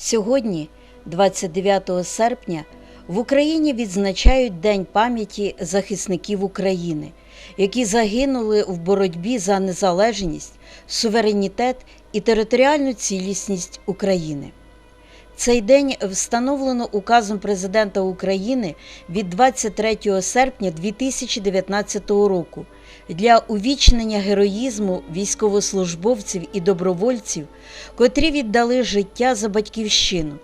Сьогодні, 29 серпня, в Україні відзначають День пам'яті захисників України, які загинули в боротьбі за незалежність, суверенітет і територіальну цілісність України. Цей день встановлено указом президента України від 23 серпня 2019 року для увічнення героїзму військовослужбовців і добровольців, котрі віддали життя за батьківщину,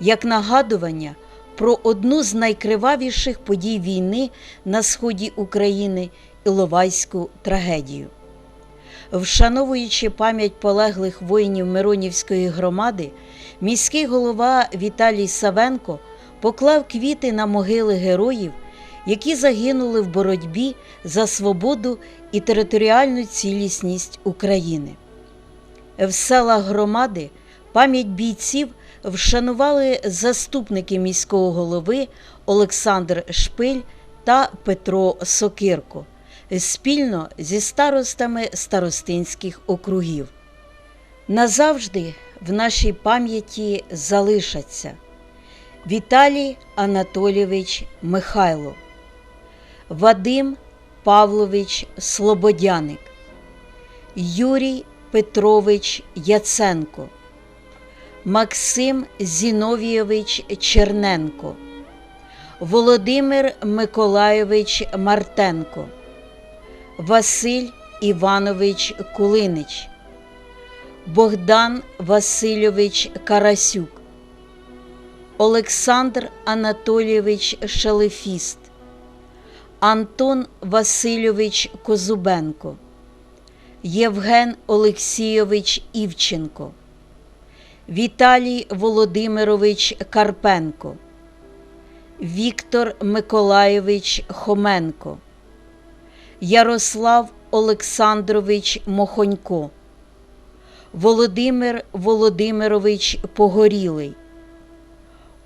як нагадування про одну з найкривавіших подій війни на сході України Іловайську трагедію. Вшановуючи пам'ять полеглих воїнів Миронівської громади, міський голова Віталій Савенко поклав квіти на могили героїв, які загинули в боротьбі за свободу і територіальну цілісність України. В селах громади пам'ять бійців вшанували заступники міського голови Олександр Шпиль та Петро Сокирко спільно зі старостами старостинських округів. Назавжди в нашій пам'яті залишаться Віталій Анатолійович Михайло, Вадим Павлович Слободяник, Юрій Петрович Яценко, Максим Зіновійович Черненко, Володимир Миколайович Мартенко, Василь Іванович Кулинич, Богдан Васильович Карасюк, Олександр Анатолійович Шелефіст, Антон Васильович Козубенко, Євген Олексійович Івченко, Віталій Володимирович Карпенко, Віктор Миколайович Хоменко, Ярослав Олександрович Мохонько, Володимир Володимирович Погорілий,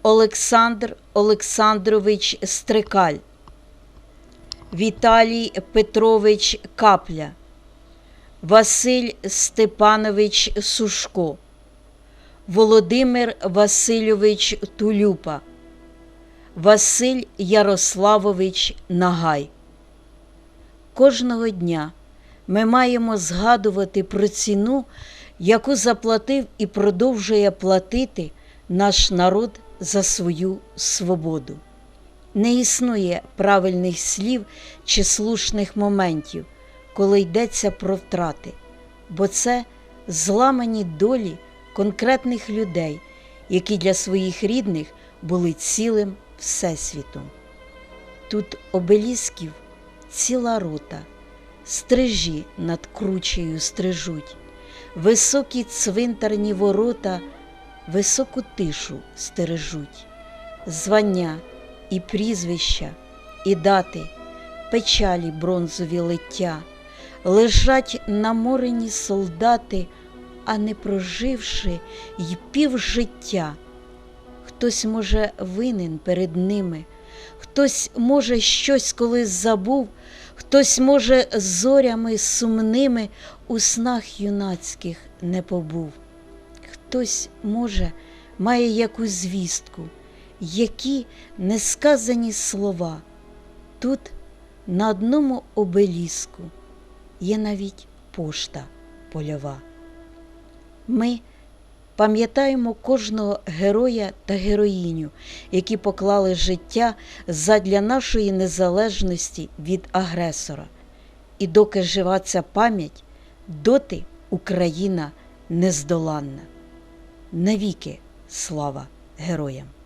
Олександр Олександрович Стрикаль, Віталій Петрович Капля, Василь Степанович Сушко, Володимир Васильович Тулюпа, Василь Ярославович Нагай. Кожного дня ми маємо згадувати про ціну, яку заплатив і продовжує платити наш народ за свою свободу. Не існує правильних слів чи слушних моментів, коли йдеться про втрати, бо це зламані долі конкретних людей, які для своїх рідних були цілим Всесвітом. Тут обелісків ціла рота, стрижі над кручею стрижуть, високі цвинтарні ворота, високу тишу стережуть, звання і прізвища, і дати, печалі бронзові лиття, лежать наморені солдати, а не проживши й півжиття. Хтось, може, винен перед ними, хтось, може, щось колись забув, хтось, може, зорями сумними у снах юнацьких не побув. Хтось, може, має якусь звістку, які несказані слова. Тут на одному обеліску є навіть пошта польова. Ми пам'ятаємо кожного героя та героїню, які поклали життя задля нашої незалежності від агресора. І доки жива ця пам'ять, доти Україна нездоланна. Навіки слава героям!